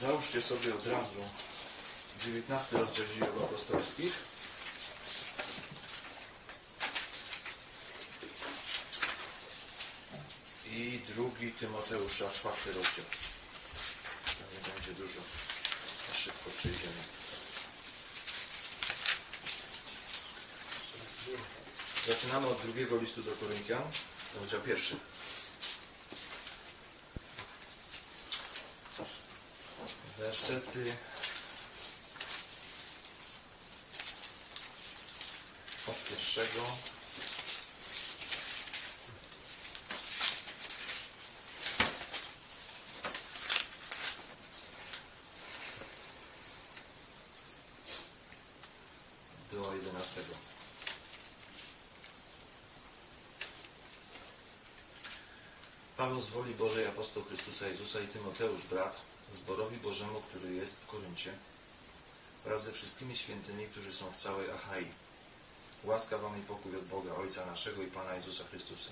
Załóżcie sobie od razu 19 rozdział dziejów apostolskich. I drugi Tymoteusza, czwarty rozdział. To nie będzie dużo. Szybko przejdziemy. Zaczynamy od drugiego listu do Koryntian, rozdział pierwszy. Wersety od pierwszego. Do jedenastego. Paweł z woli Bożej, apostoł Chrystusa Jezusa i Tymoteusz, brat, zborowi Bożemu, który jest w Koryncie, wraz ze wszystkimi świętymi, którzy są w całej Achai. Łaska wam i pokój od Boga, Ojca naszego i Pana Jezusa Chrystusa.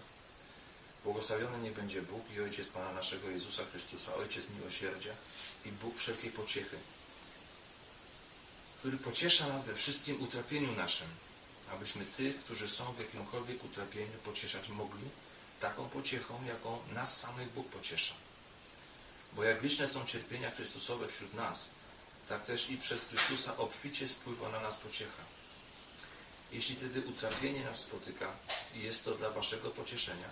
Błogosławiony niech będzie Bóg i Ojciec Pana naszego Jezusa Chrystusa, Ojciec miłosierdzia i Bóg wszelkiej pociechy, który pociesza nas we wszystkim utrapieniu naszym, abyśmy tych, którzy są w jakimkolwiek utrapieniu, pocieszać mogli taką pociechą, jaką nas samych Bóg pociesza. Bo jak liczne są cierpienia Chrystusowe wśród nas, tak też i przez Chrystusa obficie spływa na nas pociecha. Jeśli tedy utrapienie nas spotyka, jest to dla waszego pocieszenia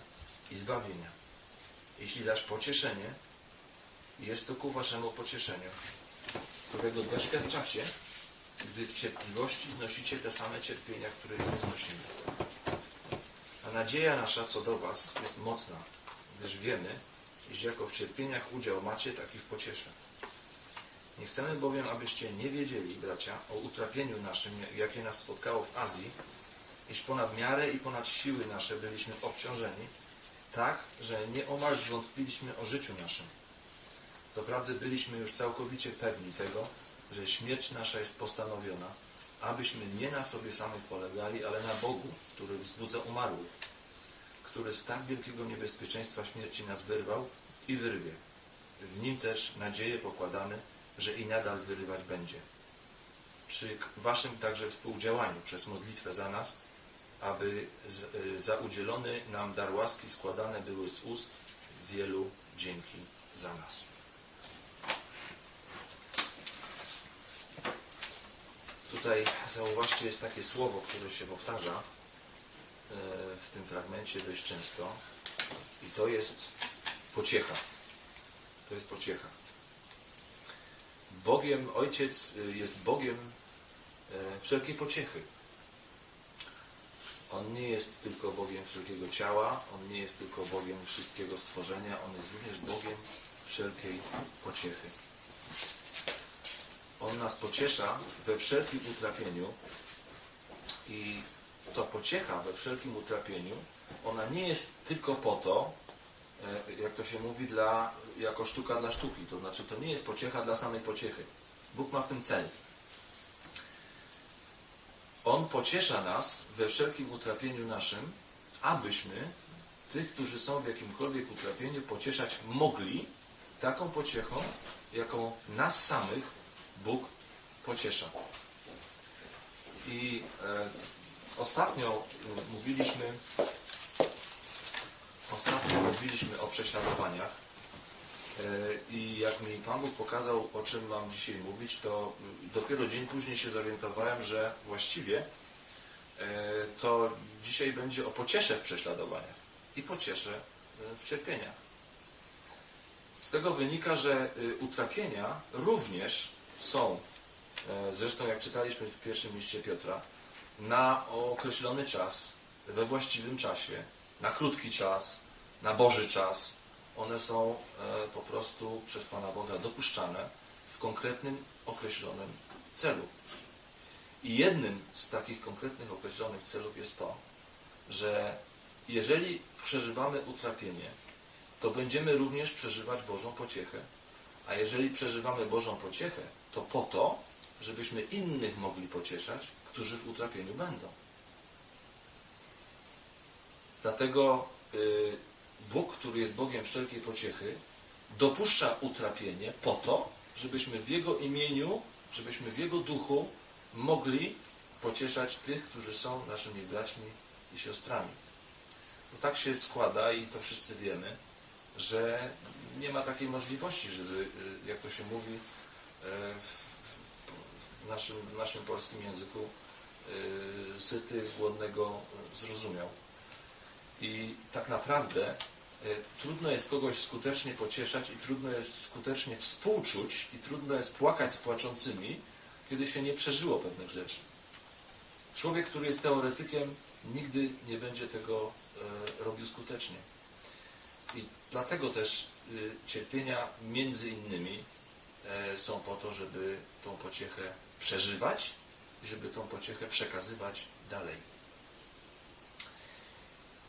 i zbawienia. Jeśli zaś pocieszenie, jest to ku waszemu pocieszeniu, którego doświadczacie, gdy w cierpliwości znosicie te same cierpienia, które my znosimy. A nadzieja nasza co do was jest mocna, gdyż wiemy, iż jako w cierpieniach udział macie, takich pocieszę. Nie chcemy bowiem, abyście nie wiedzieli, bracia, o utrapieniu naszym, jakie nas spotkało w Azji, iż ponad miarę i ponad siły nasze byliśmy obciążeni, tak, że nieomal zwątpiliśmy o życiu naszym. Doprawdy byliśmy już całkowicie pewni tego, że śmierć nasza jest postanowiona, abyśmy nie na sobie samych polegali, ale na Bogu, który wzbudza umarłych, który z tak wielkiego niebezpieczeństwa śmierci nas wyrwał i wyrwie. W nim też nadzieję pokładamy, że i nadal wyrywać będzie. Przy waszym także współdziałaniu przez modlitwę za nas, aby y, za udzielony nam dar łaski składane były z ust wielu dzięki za nas. Tutaj zauważcie, jest takie słowo, które się powtarza e, w tym fragmencie dość często i to jest pociecha. To jest pociecha. Bogiem, Ojciec y, jest Bogiem e, wszelkiej pociechy. On nie jest tylko Bogiem wszelkiego ciała, On nie jest tylko Bogiem wszystkiego stworzenia, On jest również Bogiem wszelkiej pociechy. On nas pociesza we wszelkim utrapieniu i to pociecha we wszelkim utrapieniu, ona nie jest tylko po to, jak to się mówi, dla, jako sztuka dla sztuki. To znaczy, to nie jest pociecha dla samej pociechy. Bóg ma w tym cel. On pociesza nas we wszelkim utrapieniu naszym, abyśmy tych, którzy są w jakimkolwiek utrapieniu, pocieszać mogli taką pociechą, jaką nas samych Bóg pociesza. I e, ostatnio e, mówiliśmy ostatnio mówiliśmy o prześladowaniach e, i jak mi Pan Bóg pokazał, o czym mam dzisiaj mówić, to dopiero dzień później się zorientowałem, że właściwie e, to dzisiaj będzie o pociesze w prześladowaniach i pociesze e, w cierpieniach. Z tego wynika, że utrapienia również są, zresztą jak czytaliśmy w pierwszym liście Piotra, na określony czas, we właściwym czasie, na krótki czas, na Boży czas. One są e, po prostu przez Pana Boga dopuszczane w konkretnym, określonym celu. I jednym z takich konkretnych, określonych celów jest to, że jeżeli przeżywamy utrapienie, to będziemy również przeżywać Bożą pociechę. A jeżeli przeżywamy Bożą pociechę, to po to, żebyśmy innych mogli pocieszać, którzy w utrapieniu będą. Dlatego y, Bóg, który jest Bogiem wszelkiej pociechy, dopuszcza utrapienie po to, żebyśmy w Jego imieniu, żebyśmy w Jego duchu mogli pocieszać tych, którzy są naszymi braćmi i siostrami. Bo tak się składa i to wszyscy wiemy, że nie ma takiej możliwości, żeby, y, jak to się mówi y, w naszym, w naszym polskim języku, y, syty głodnego zrozumiał. I tak naprawdę trudno jest kogoś skutecznie pocieszać i trudno jest skutecznie współczuć i trudno jest płakać z płaczącymi, kiedy się nie przeżyło pewnych rzeczy. Człowiek, który jest teoretykiem, nigdy nie będzie tego robił skutecznie. I dlatego też y, cierpienia między innymi e, są po to, żeby tą pociechę przeżywać i żeby tą pociechę przekazywać dalej.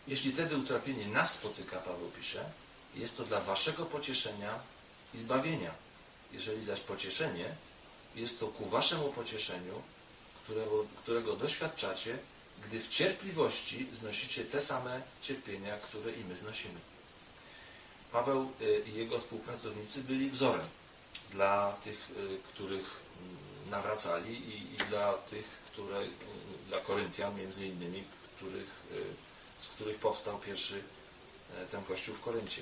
Jeśli wtedy utrapienie nas spotyka, Paweł pisze, jest to dla waszego pocieszenia i zbawienia. Jeżeli zaś pocieszenie jest to ku waszemu pocieszeniu, którego, którego doświadczacie, gdy w cierpliwości znosicie te same cierpienia, które i my znosimy. Paweł y, i jego współpracownicy byli wzorem dla tych, y, których mm, nawracali i, i dla tych, które, y, dla Koryntian między innymi, których, z których powstał pierwszy ten kościół w Koryncie.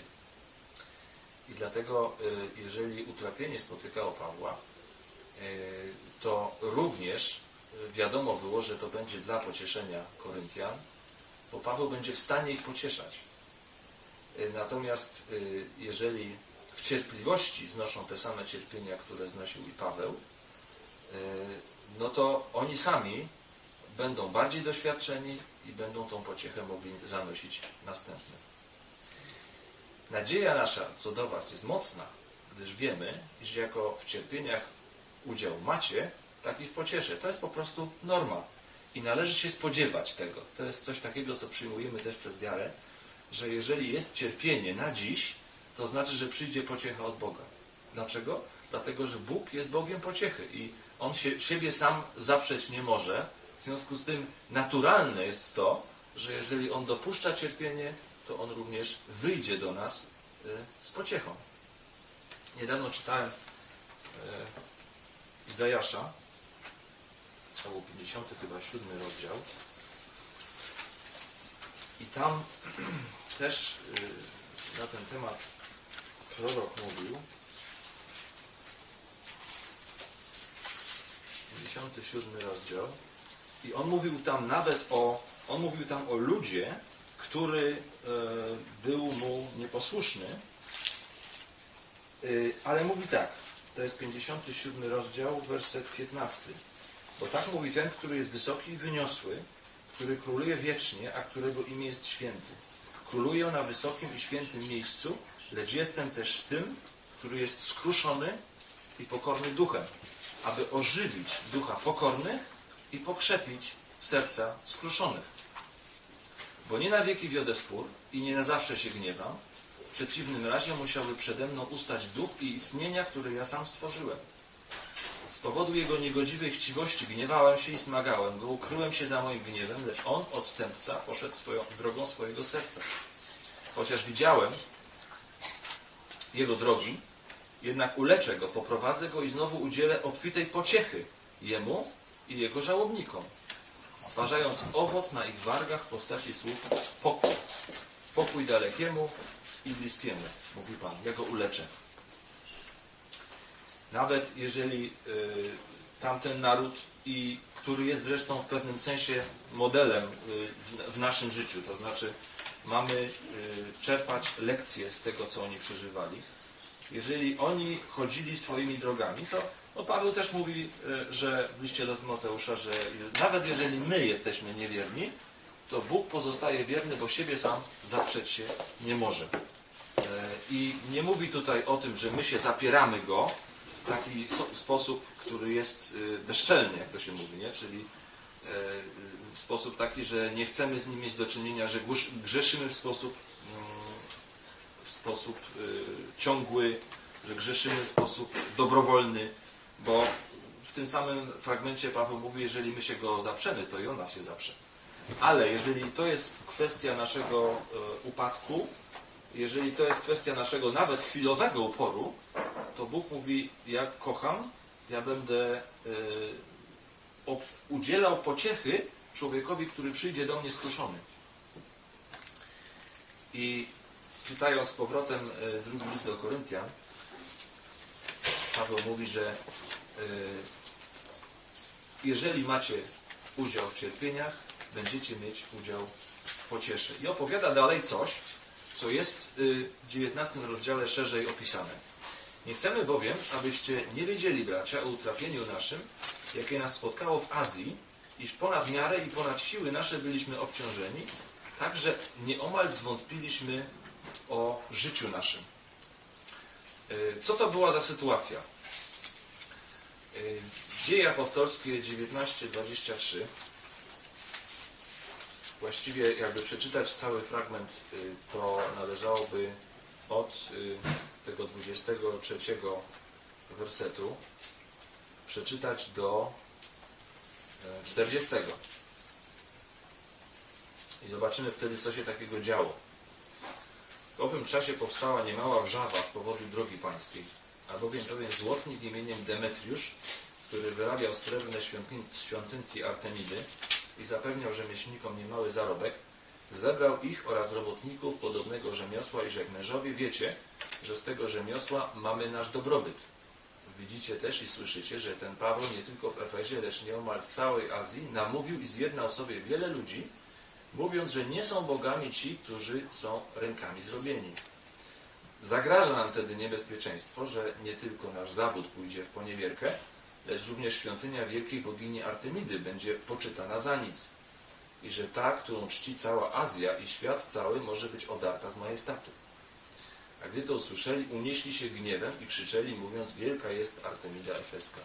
I dlatego, jeżeli utrapienie spotykało Pawła, to również wiadomo było, że to będzie dla pocieszenia Koryntian, bo Paweł będzie w stanie ich pocieszać. Natomiast jeżeli w cierpliwości znoszą te same cierpienia, które znosił i Paweł, no to oni sami będą bardziej doświadczeni i będą tą pociechę mogli zanosić następnym. Nadzieja nasza co do Was jest mocna, gdyż wiemy, iż jako w cierpieniach udział macie, tak i w pociesze. To jest po prostu norma. I należy się spodziewać tego. To jest coś takiego, co przyjmujemy też przez wiarę, że jeżeli jest cierpienie na dziś, to znaczy, że przyjdzie pociecha od Boga. Dlaczego? Dlatego, że Bóg jest Bogiem pociechy i On się, siebie sam zaprzeć nie może. W związku z tym naturalne jest to, że jeżeli On dopuszcza cierpienie, to On również wyjdzie do nas y, z pociechą. Niedawno czytałem y, Izajasza, to był 50 chyba 7 rozdział. I tam też y, na ten temat prorok mówił. 57 rozdział. I on mówił tam nawet o, on mówił tam o ludzie, który e, był mu nieposłuszny. E, ale mówi tak, to jest 57 rozdział, werset 15. Bo tak mówi ten, który jest wysoki i wyniosły, który króluje wiecznie, a którego imię jest święty. Króluję na wysokim i świętym miejscu, lecz jestem też z tym, który jest skruszony i pokorny duchem, aby ożywić ducha pokornych i pokrzepić serca skruszonych. Bo nie na wieki wiodę spór i nie na zawsze się gniewam, w przeciwnym razie musiałby przede mną ustać duch i istnienia, które ja sam stworzyłem. Z powodu jego niegodziwej chciwości gniewałem się i smagałem go, ukryłem się za moim gniewem, lecz on, odstępca, poszedł swoją drogą swojego serca. Chociaż widziałem jego drogi, jednak uleczę go, poprowadzę go i znowu udzielę obfitej pociechy jemu i jego żałobnikom, stwarzając owoc na ich wargach w postaci słów pokój. Pokój dalekiemu i bliskiemu, mówi Pan. Ja go uleczę. Nawet jeżeli y, tamten naród, i który jest zresztą w pewnym sensie modelem y, w naszym życiu, to znaczy mamy y, czerpać lekcje z tego, co oni przeżywali. Jeżeli oni chodzili swoimi drogami, to no Paweł też mówi, że w liście do Tymoteusza, że nawet jeżeli my jesteśmy niewierni, to Bóg pozostaje wierny, bo siebie sam zaprzeć się nie może. I nie mówi tutaj o tym, że my się zapieramy Go, taki so, sposób, który jest y, bezczelny, jak to się mówi, nie? czyli w sposób taki, że nie chcemy z nim mieć do czynienia, że grzeszymy w sposób, mm, w sposób y, ciągły, że grzeszymy w sposób dobrowolny, bo w tym samym fragmencie Paweł mówi, jeżeli my się go zaprzemy, to i on nas się zaprze. Ale jeżeli to jest kwestia naszego e, upadku, jeżeli to jest kwestia naszego nawet chwilowego uporu, to Bóg mówi, ja kocham, ja będę ob, udzielał pociechy człowiekowi, który przyjdzie do mnie skruszony. I czytając z powrotem y, drugi list do Koryntian, Paweł mówi, że jeżeli macie udział w cierpieniach, będziecie mieć udział w pocieszy. I opowiada dalej coś, co jest y, w 19 rozdziale szerzej opisane. Nie chcemy bowiem, abyście nie wiedzieli, bracia, o utrapieniu naszym, jakie nas spotkało w Azji, iż ponad miarę i ponad siły nasze byliśmy obciążeni, tak że nieomal zwątpiliśmy o życiu naszym. Y, Co to była za sytuacja? Dzieje apostolskie 19:23 Właściwie jakby przeczytać cały fragment, y, to należałoby od y, tego 23 wersetu przeczytać do e, 40. I zobaczymy wtedy, co się takiego działo. W owym czasie powstała niemała wrzawa z powodu drogi pańskiej, albowiem pewien złotnik imieniem Demetriusz, który wyrabiał srebrne świątynki Artemidy i zapewniał rzemieślnikom niemały zarobek, zebrał ich oraz robotników podobnego rzemiosła i rzekł wiecie, że z tego rzemiosła mamy nasz dobrobyt. Widzicie też i słyszycie, że ten Paweł nie tylko w Efezie, lecz nieomal w całej Azji namówił i zjednał sobie wiele ludzi, mówiąc, że nie są bogami ci, którzy są rękami zrobieni. Zagraża nam wtedy niebezpieczeństwo, że nie tylko nasz zawód pójdzie w poniewierkę, lecz również świątynia wielkiej bogini Artemidy będzie poczytana za nic i że ta, którą czci cała Azja i świat cały może być odarta z majestatu. A gdy to usłyszeli, unieśli się gniewem i krzyczeli, mówiąc, wielka jest Artemida Efeska.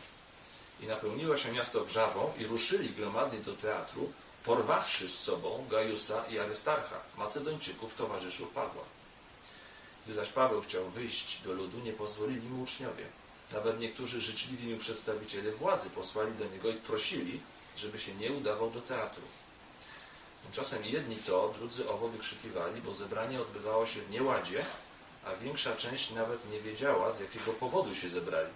I napełniło się miasto wrzawą i ruszyli gromadnie do teatru, porwawszy z sobą Gajusa i Arystarcha, Macedończyków, towarzyszów Pawła. Gdy zaś Paweł chciał wyjść do ludu, nie pozwolili mu uczniowie. Nawet niektórzy życzliwi mu przedstawiciele władzy posłali do niego i prosili, żeby się nie udawał do teatru. Tymczasem jedni to, drudzy owo wykrzykiwali, bo zebranie odbywało się w nieładzie, a większa część nawet nie wiedziała, z jakiego powodu się zebrali.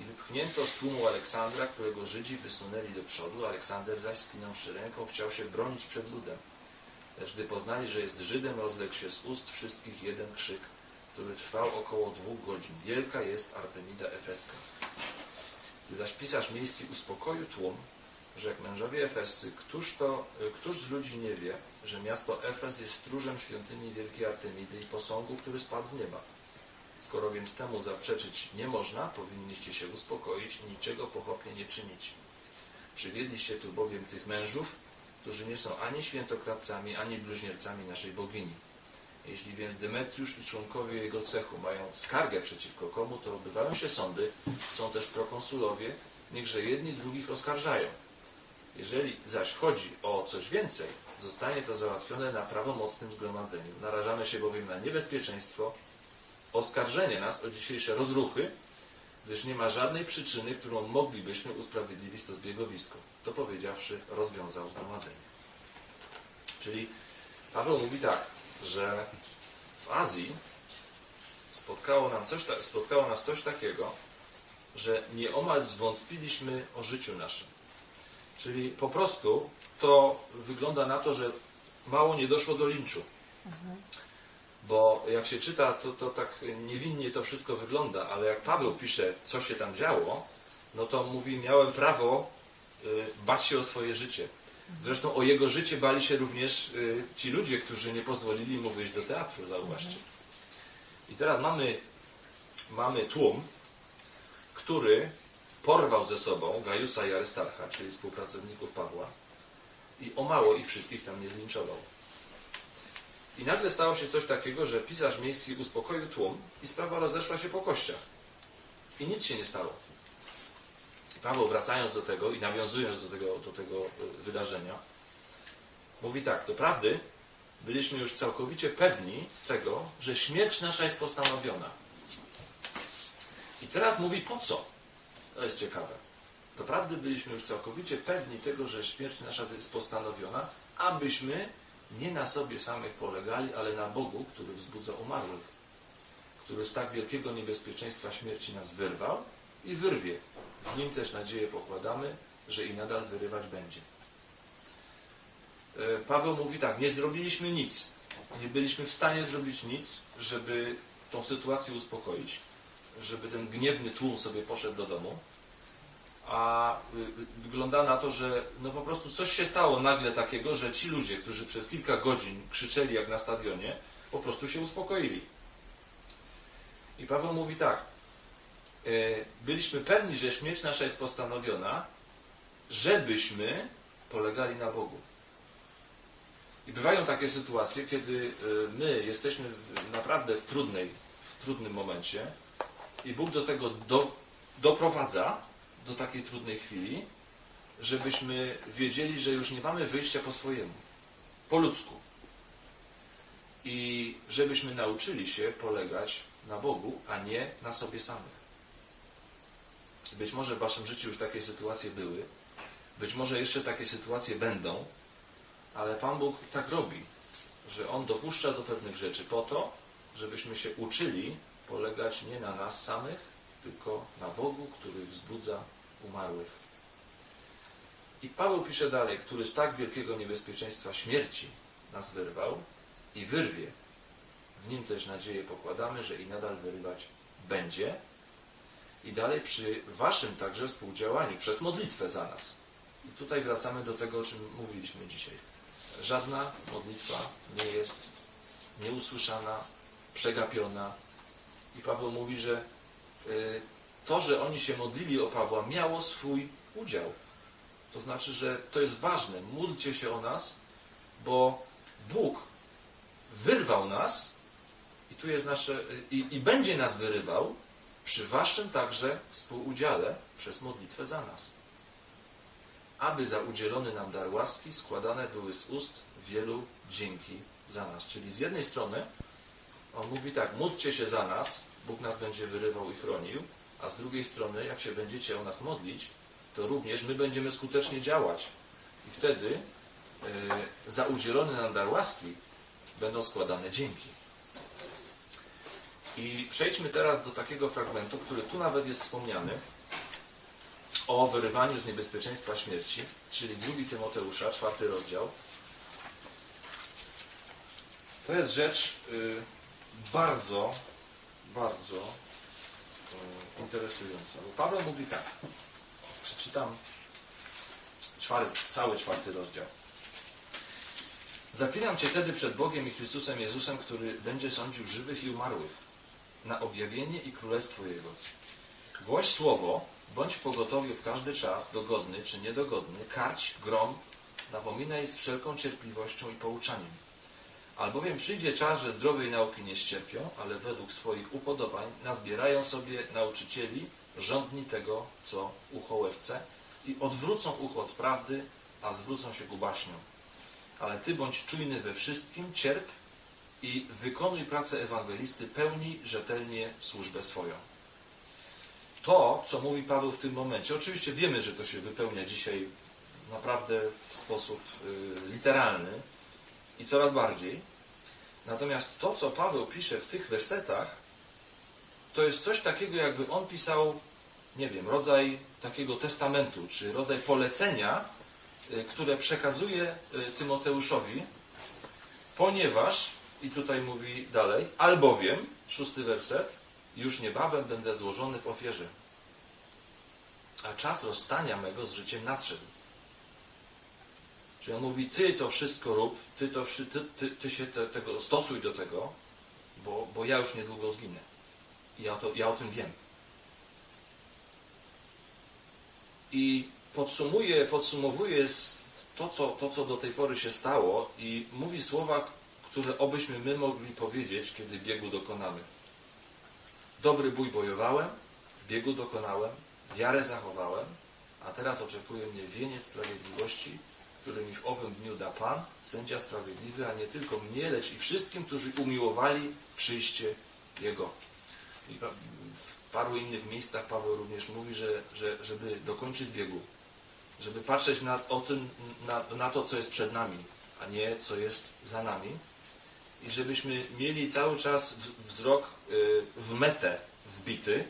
I wypchnięto z tłumu Aleksandra, którego Żydzi wysunęli do przodu, Aleksander zaś skinąwszy ręką chciał się bronić przed ludem. Lecz gdy poznali, że jest Żydem, rozległ się z ust wszystkich jeden krzyk, który trwał około dwóch godzin. Wielka jest Artemida Efeska. Gdy zaś pisarz miejski uspokoił tłum, rzekł mężowie Efescy, któż, to, któż z ludzi nie wie, że miasto Efes jest stróżem świątyni Wielkiej Artemidy i posągu, który spadł z nieba. Skoro więc temu zaprzeczyć nie można, powinniście się uspokoić i niczego pochopnie nie czynić. Przywiedliście tu bowiem tych mężów, którzy nie są ani świętokradcami, ani bluźniercami naszej bogini. Jeśli więc Demetriusz i członkowie jego cechu mają skargę przeciwko komu, to odbywają się sądy, są też prokonsulowie, niechże jedni drugich oskarżają. Jeżeli zaś chodzi o coś więcej, zostanie to załatwione na prawomocnym zgromadzeniu. Narażamy się bowiem na niebezpieczeństwo oskarżenia nas o dzisiejsze rozruchy, gdyż nie ma żadnej przyczyny, którą moglibyśmy usprawiedliwić to zbiegowisko. To powiedziawszy, rozwiązał zgromadzenie. Czyli Paweł mówi tak, że w Azji spotkało, nam coś, spotkało nas coś takiego, że nieomal zwątpiliśmy o życiu naszym. Czyli po prostu to wygląda na to, że mało nie doszło do linczu. Bo jak się czyta, to, to tak niewinnie to wszystko wygląda, ale jak Paweł pisze, co się tam działo, no to mówi, miałem prawo y, bać się o swoje życie. Zresztą o jego życie bali się również y, ci ludzie, którzy nie pozwolili mu wyjść do teatru, zauważcie. I teraz mamy, mamy tłum, który porwał ze sobą Gajusa i Arystarcha, czyli współpracowników Pawła i o mało ich wszystkich tam nie zlinczował. I nagle stało się coś takiego, że pisarz miejski uspokoił tłum i sprawa rozeszła się po kościach. I nic się nie stało. Paweł wracając do tego i nawiązując do tego, do tego y, wydarzenia, mówi tak, doprawdy byliśmy już całkowicie pewni tego, że śmierć nasza jest postanowiona. I teraz mówi po co? To jest ciekawe. Doprawdy byliśmy już całkowicie pewni tego, że śmierć nasza jest postanowiona, abyśmy nie na sobie samych polegali, ale na Bogu, który wzbudza umarłych, który z tak wielkiego niebezpieczeństwa śmierci nas wyrwał i wyrwie. W nim też nadzieję pokładamy, że i nadal wyrywać będzie. E, Paweł mówi tak, nie zrobiliśmy nic, nie byliśmy w stanie zrobić nic, żeby tą sytuację uspokoić, żeby ten gniewny tłum sobie poszedł do domu, a y, wygląda na to, że no po prostu coś się stało nagle takiego, że ci ludzie, którzy przez kilka godzin krzyczeli jak na stadionie, po prostu się uspokoili. I Paweł mówi tak, y, byliśmy pewni, że śmierć nasza jest postanowiona, żebyśmy polegali na Bogu. I bywają takie sytuacje, kiedy y, my jesteśmy naprawdę w trudnej, w trudnym momencie i Bóg do tego do, doprowadza, do takiej trudnej chwili, żebyśmy wiedzieli, że już nie mamy wyjścia po swojemu, po ludzku. I żebyśmy nauczyli się polegać na Bogu, a nie na sobie samych. Być może w Waszym życiu już takie sytuacje były, być może jeszcze takie sytuacje będą, ale Pan Bóg tak robi, że On dopuszcza do pewnych rzeczy po to, żebyśmy się uczyli polegać nie na nas samych, tylko na Bogu, który wzbudza umarłych. I Paweł pisze dalej, który z tak wielkiego niebezpieczeństwa śmierci nas wyrwał i wyrwie. W nim też nadzieję pokładamy, że i nadal wyrywać będzie. I dalej przy waszym także współdziałaniu, przez modlitwę za nas. I tutaj wracamy do tego, o czym mówiliśmy dzisiaj. Żadna modlitwa nie jest nieusłyszana, przegapiona. I Paweł mówi, że to, że oni się modlili o Pawła, miało swój udział. To znaczy, że to jest ważne. Módlcie się o nas, bo Bóg wyrwał nas i tu jest nasze, y, i, i będzie nas wyrywał przy waszym także współudziale przez modlitwę za nas. Aby za udzielony nam dar łaski składane były z ust wielu dzięki za nas. Czyli z jednej strony on mówi tak, módlcie się za nas, Bóg nas będzie wyrywał i chronił, a z drugiej strony, jak się będziecie o nas modlić, to również my będziemy skutecznie działać. I wtedy e, za udzielony nam dar łaski będą składane dzięki. I przejdźmy teraz do takiego fragmentu, który tu nawet jest wspomniany, o wyrywaniu z niebezpieczeństwa śmierci, czyli 2 Tymoteusza, czwarty rozdział. To jest rzecz y, bardzo, bardzo y, interesująca. Bo Paweł mówi tak, przeczytam czwarty, cały czwarty rozdział. Zaklinam Cię tedy przed Bogiem i Chrystusem Jezusem, który będzie sądził żywych i umarłych, na objawienie i królestwo Jego. Głoś słowo, bądź w pogotowiu w każdy czas, dogodny czy niedogodny, karć, grom, napominaj z wszelką cierpliwością i pouczaniem. Albowiem przyjdzie czas, że zdrowej nauki nie ścierpią, ale według swoich upodobań nazbierają sobie nauczycieli rządni tego, co ucho łebce i odwrócą ucho od prawdy, a zwrócą się ku baśniom. Ale Ty bądź czujny we wszystkim, cierp i wykonuj pracę ewangelisty, pełnij rzetelnie służbę swoją. To, co mówi Paweł w tym momencie, oczywiście wiemy, że to się wypełnia dzisiaj naprawdę w sposób y, literalny i coraz bardziej. Natomiast to, co Paweł pisze w tych wersetach, to jest coś takiego, jakby on pisał, nie wiem, rodzaj takiego testamentu, czy rodzaj polecenia, y, które przekazuje y, Tymoteuszowi, ponieważ, i tutaj mówi dalej, albowiem, szósty werset, już niebawem będę złożony w ofierze, a czas rozstania mego z życiem nadszedł. Czyli on mówi, ty to wszystko rób, ty, to, ty, ty, ty się te, tego stosuj do tego, bo, bo ja już niedługo zginę. I ja, to, ja o tym wiem. I podsumuje, podsumowuje to co, to, co do tej pory się stało i mówi słowa, które obyśmy my mogli powiedzieć, kiedy biegu dokonamy. Dobry bój bojowałem, w biegu dokonałem, wiarę zachowałem, a teraz oczekuje mnie wieniec sprawiedliwości, który mi w owym dniu da Pan, sędzia sprawiedliwy, a nie tylko mnie, lecz i wszystkim, którzy umiłowali przyjście Jego. I w paru innych miejscach Paweł również mówi, że, że żeby dokończyć biegu, żeby patrzeć na, o tym, na, na to, co jest przed nami, a nie co jest za nami, i żebyśmy mieli cały czas wzrok y, w metę wbity,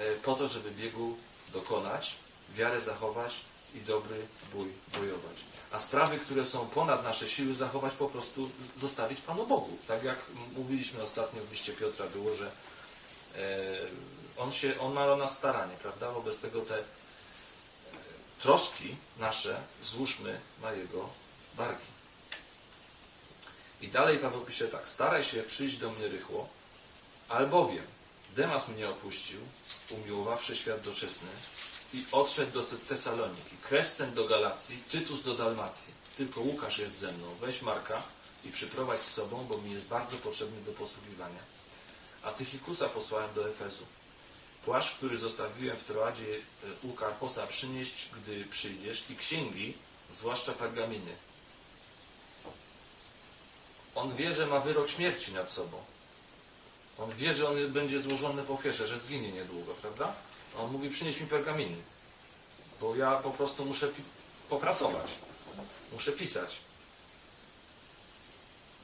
y, po to, żeby biegu dokonać, wiarę zachować i dobry bój bojować. A sprawy, które są ponad nasze siły, zachować po prostu, zostawić Panu Bogu. Tak jak mówiliśmy ostatnio w liście Piotra było, że e, on, się, on ma o nas staranie, prawda? Wobec tego te e, troski nasze złóżmy na Jego barki. I dalej Paweł pisze tak. Staraj się przyjść do mnie rychło, albowiem Demas mnie opuścił, umiłowawszy świat doczesny i odszedł do Tesaloniki, Krescent do Galacji, Tytus do Dalmacji. Tylko Łukasz jest ze mną. Weź Marka i przyprowadź z sobą, bo mi jest bardzo potrzebny do posługiwania. A Tychikusa posłałem do Efezu. Płaszcz, który zostawiłem w Troadzie e, u Karposa przynieść, gdy przyjdziesz, i księgi, zwłaszcza pergaminy. On wie, że ma wyrok śmierci nad sobą. On wie, że on będzie złożony w ofierze, że zginie niedługo, prawda? On mówi, przynieś mi pergaminy, bo ja po prostu muszę popracować. Muszę pisać.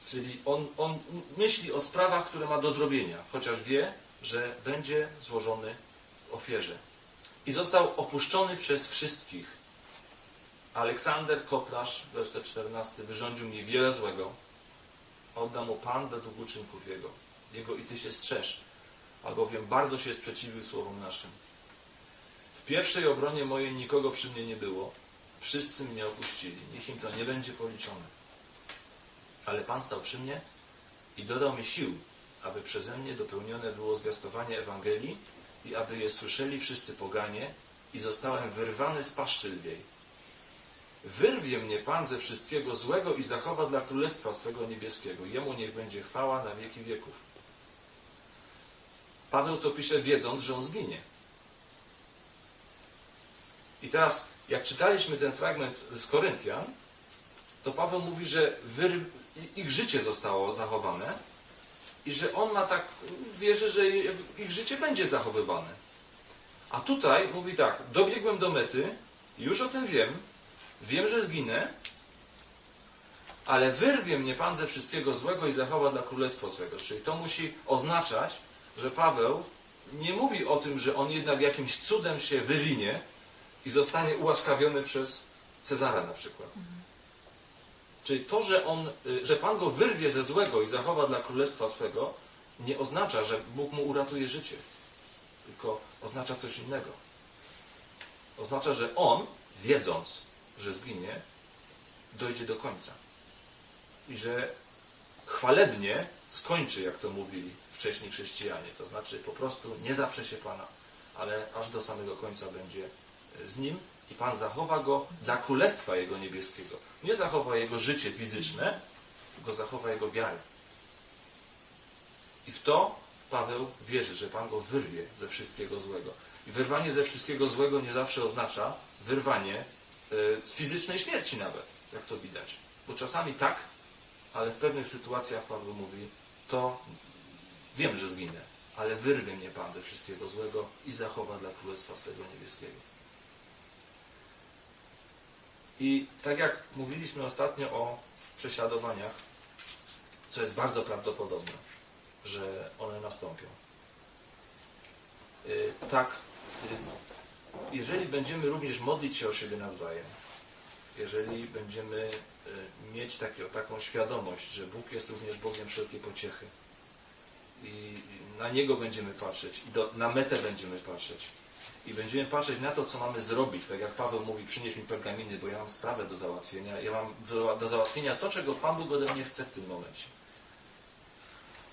Czyli on, on myśli o sprawach, które ma do zrobienia, chociaż wie, że będzie złożony ofierze. I został opuszczony przez wszystkich. Aleksander Kotlarz, werset 14, wyrządził mi wiele złego. Oddam mu Pan według uczynków Jego. Jego i Ty się strzeż, albowiem bardzo się sprzeciwił słowom naszym. Pierwszej obronie mojej nikogo przy mnie nie było. Wszyscy mnie opuścili. Niech im to nie będzie policzone. Ale Pan stał przy mnie i dodał mi sił, aby przeze mnie dopełnione było zwiastowanie Ewangelii i aby je słyszeli wszyscy poganie i zostałem wyrwany z paszczy lwiej. Wyrwie mnie Pan ze wszystkiego złego i zachowa dla Królestwa swego niebieskiego. Jemu niech będzie chwała na wieki wieków. Paweł to pisze wiedząc, że on zginie. I teraz, jak czytaliśmy ten fragment z Koryntian, to Paweł mówi, że ich życie zostało zachowane i że on ma tak, wierzy, że ich życie będzie zachowywane. A tutaj mówi tak, dobiegłem do mety, już o tym wiem, wiem, że zginę, ale wyrwie mnie Pan ze wszystkiego złego i zachowa dla królestwa swego. Czyli to musi oznaczać, że Paweł nie mówi o tym, że on jednak jakimś cudem się wywinie i zostanie ułaskawiony przez Cezara na przykład. Czyli to, że, on, y, że Pan go wyrwie ze złego i zachowa dla królestwa swego, nie oznacza, że Bóg mu uratuje życie. Tylko oznacza coś innego. Oznacza, że on, wiedząc, że zginie, dojdzie do końca. I że chwalebnie skończy, jak to mówili wcześniej chrześcijanie. To znaczy po prostu nie zaprze się Pana, ale aż do samego końca będzie z Nim i Pan zachowa go dla Królestwa Jego Niebieskiego. Nie zachowa jego życie fizyczne, tylko zachowa jego wiarę. I w to Paweł wierzy, że Pan go wyrwie ze wszystkiego złego. I wyrwanie ze wszystkiego złego nie zawsze oznacza wyrwanie y, z fizycznej śmierci nawet, jak to widać. Bo czasami tak, ale w pewnych sytuacjach Paweł mówi, to wiem, że zginę, ale wyrwie mnie Pan ze wszystkiego złego i zachowa dla Królestwa swego niebieskiego. I tak jak mówiliśmy ostatnio o prześladowaniach, co jest bardzo prawdopodobne, że one nastąpią. Y, Tak, y, jeżeli będziemy również modlić się o siebie nawzajem, jeżeli będziemy y, mieć taki, taką świadomość, że Bóg jest również Bogiem wszelkiej pociechy i na Niego będziemy patrzeć i do, na metę będziemy patrzeć i będziemy patrzeć na to, co mamy zrobić. Tak jak Paweł mówi, przynieś mi pergaminy, bo ja mam sprawę do załatwienia. Ja mam do, załatwienia to, czego Pan Bóg ode mnie chce w tym momencie.